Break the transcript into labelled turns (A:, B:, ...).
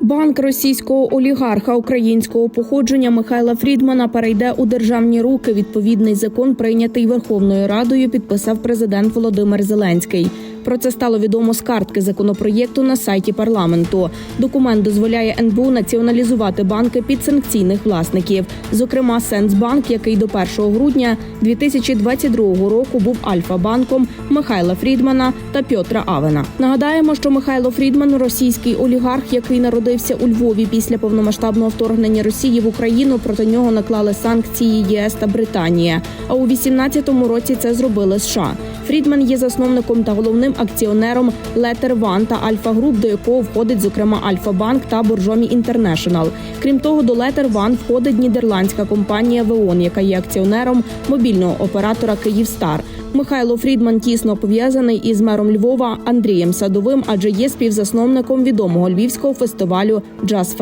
A: Банк російського олігарха українського походження Михайла Фрідмана перейде у державні руки. Відповідний закон, прийнятий Верховною Радою, підписав президент Володимир Зеленський. Про це стало відомо з картки законопроєкту на сайті парламенту. Документ дозволяє НБУ націоналізувати банки підсанкційних власників, зокрема Сенсбанк, який до 1 грудня 2022 року був Альфа-банком Михайла Фрідмана та Пьотра Авена. Нагадаємо, що Михайло Фрідман російський олігарх, який народився у Львові після повномасштабного вторгнення Росії в Україну. Проти нього наклали санкції ЄС та Британія. А у 18-му році це зробили США. Фрідман є засновником та головним акціонером Letter One та Альфа Груп, до якого входить зокрема Альфа Банк та Боржомі Інтернешнл. Крім того, до Letter One входить нідерландська компанія Веон, яка є акціонером мобільного оператора Київстар. Михайло Фрідман тісно пов'язаний із мером Львова Андрієм Садовим, адже є співзасновником відомого львівського фестивалю Джаз